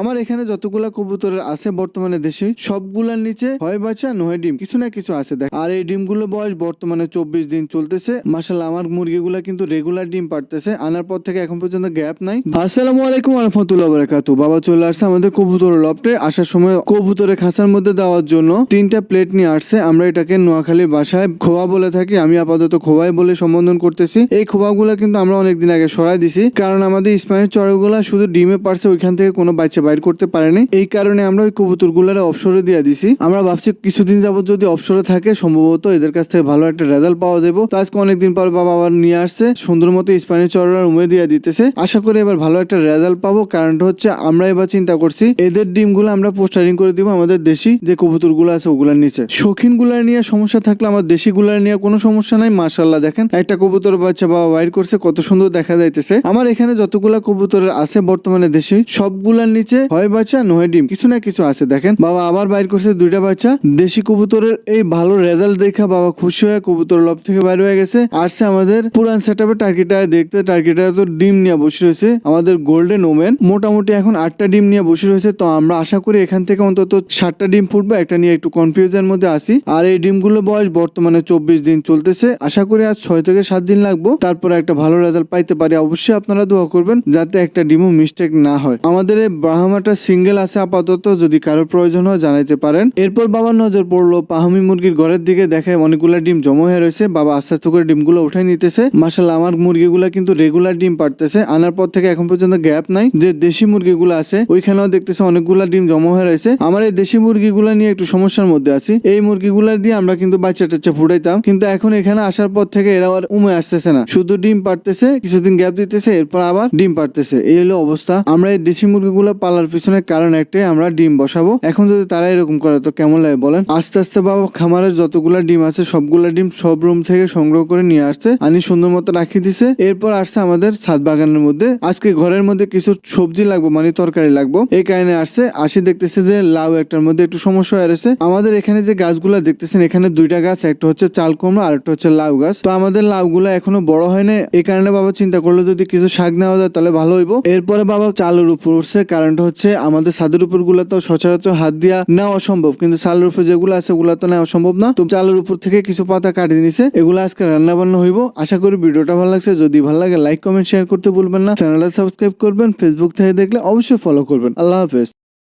আমার এখানে যতগুলা কবুতরের আছে বর্তমানে দেশে, সবগুলার নিচে হয় বাচ্চা নয় ডিম। কিছু না কিছু আছে, দেখ। আর এই ডিমগুলো বয়স বর্তমানে চব্বিশ দিন চলতেছে। মাসাল্লাহ আমার মুরগিগুলা কিন্তু রেগুলার ডিম পারতেছে আনার পর থেকে এখন পর্যন্ত গ্যাপ নাই। আসসালামু আলাইকুম রহমতুল্লাহ বারাকাতু বাবা চলে আসছে আমাদের কবুতর লফটে। আসার সময় কবুতরের খাঁচার মধ্যে দেওয়ার জন্য তিনটা প্লেট নিয়ে আসছে। আমরা এটাকে নোয়াখালীর বাসায় খোয়া বলে থাকি। আমি আপাতত খোয়াই বলে সম্বোধন করতেছি। এই খোয়াগুলা কিন্তু আমরা অনেকদিন আগে সরাই দিছি। কারণ আমাদের স্পাইনের চড়গুলা শুধু ডিমে পারছে ওইখান থেকে কোনো বাচ্চা বাইর করতে পারেনি। এই কারণে আমরা ওই কবুতরগুলার অবসরে দিয়ে দিছি। আমরা ভাবছি কিছুদিন যাবত যদি অবসরে থাকে, সম্ভবত এদের কাছ থেকে ভালো একটা রেজাল্ট পাওয়া যাব। তো আজকে অনেকদিন পর বাবা আবার নিয়ে আসছে। সুন্দর মতো স্পাইনের চড়ার উমে দিয়ে দিতেছে। আশা করি এবার ভালো একটা রেজাল্ট পাবো। কারণটা হচ্ছে, আমরা এবার চিন্তা করছি, এদের ডিমগুলো আমরা পোস্টারিং করে দিব আমাদের দেশি যে কবুতরগুলো আছে ওগুলার নিচে। শৌখিনগুলার নিয়ে সমস্যা থাকলে আমার দেশি গুলার নিয়ে কোনো সমস্যা নাই। মাশাল্লাহ দেখেন, একটা কবুতর বাচ্চা বাবা বাইর করছে, কত সুন্দর দেখা যাইতেছে। আমার এখানে যতগুলা কবুতরের আছে, বর্তমানে দেশে, সবগুলার নিচে হয় বাচ্চা, নয় ডিম। কিছু না কিছু আছে, দেখেন। বাবা আবার বাইর করছে দুইটা বাচ্চা। দেশি কবুতরের এই ভালো রেজাল্ট দেখা বাবা খুশি হয়ে কবুতর লব থেকে বাইর হয়ে গেছে। আসছে আমাদের পুরান সেট আপে টার্কিটা। দেখতে টার্কিটা তো ডিম নিয়ে বসে রয়েছে। আমাদের গোল্ডেন ওমেন মোটামুটি এখন আটটা ডিম নিয়ে বসে রয়েছে। তো আমরা আশা করি এখান থেকে অন্তত সাতটা ডিম ফুটবে। একটা নিয়ে একটু কনফিউজের মধ্যে আসি আর এই ডিমগুলো বয়স বর্তমানে চব্বিশ দিন চলতেছে। আশা করি আজ ছয় থেকে সাত দিন লাগবো। তারপরে একটা ভালো রেজাল্ট পাইতে পারি। অবশ্যই আপনারা দোয়া করবেন, যাতে একটা ডিমও মিস্টেক না হয়। আমাদের এই ব্রাহ্মাটা সিঙ্গেল আছে আপাতত, যদি কারোর প্রয়োজন হয় জানাইতে পারেন। এরপর বাবার নজর পড়ল, পাহামি মুরগির ঘরের দিকে দেখায় অনেকগুলা ডিম জমা হয়ে রয়েছে। বাবা আস্তে আস্তে করে ডিমগুলো উঠাই নিতেছে। মাসাল আমার মুরগিগুলা কিন্তু রেগুলার ডিম পারতেছে আনার পর থেকে এখন পর্যন্ত গ্যাপ নাই। যে দেশি মুরগিগুলো আছে, ওইখানেও দেখতেছে অনেকগুলা ডিম জমা হয়ে রয়েছে। আমার এই দেশি মুরগিগুলা নিয়ে একটু সমস্যার মধ্যে আছি। এই মুরগিগুলা দিয়ে আমরা কিন্তু বাচ্চা টাচ্চা ফুটাইতাম। কিন্তু এখন এখানে আসার পর থেকে এরা আর উমে আসতেছে না। শুধু ডিম পারতেছে কিছুদিন গ্যাপ দিতেছে, এরপর আবার ডিম পারতেছে এই হলো অবস্থা। আমরা এই দেশি মুরগিগুলো পালার পিছনে কারণ একটাই আমরা ডিম বসাবো। এখন যদি তারা এরকম করে, তো কেমন লাগে বলেন? আস্তে আস্তে বাবা, খামারের যতগুলা ডিম আছে, সবগুলা ডিম সব রুম থেকে সংগ্রহ করে নিয়ে আসছে। আনি সুন্দর মতো রাখি দিছে। এরপর আসছে আমাদের ছাদ বাগানের মধ্যে। আজকে ঘরের মধ্যে কিছু সবজি লাগবে মানে তরকারি লাগবো। এই কারণে আসছে, আসি দেখতেছে যে লাউ একটার মধ্যে একটু সমস্যা হয়ে আমাদের এখানে যে গাছগুলা দেখতেছেন, এখানে দুইটা গাছ, একটা হচ্ছে চাল কুমড়ো আর একটা হচ্ছে লাউ গাছ। তো আমাদের লাউগুলা এখনও বড় হয়নি এই কারণে বাবা, চিন্তা করল যদি কিছু শাক নেওয়া যায়, তাহলে ভালো হইব। এরপরে বাবা, চালের উপর উঠছে। কারণটা হচ্ছে আমাদের ছাদের উপরগুলা তো সচরাচর হাত দিয়া নেওয়া অসম্ভব কিন্তু চালের উপর যেগুলো আছে ওগুলা তো নেওয়া সম্ভব না। তো চালের উপর থেকে কিছু পাতা কাটিয়ে নিছে, এগুলো আজকে রান্না বান্না হইব। আশা করি ভিডিওটা ভালো লাগছে। যদি ভালো লাগে লাইক কমেন্ট শেয়ার করতে ভুলবেন না। চ্যানেলটা সাবস্ক্রাইব করবেন ফেসবুক থেকে দেখলে অবশ্যই ফলো করবেন। আল্লাহ হাফেজ।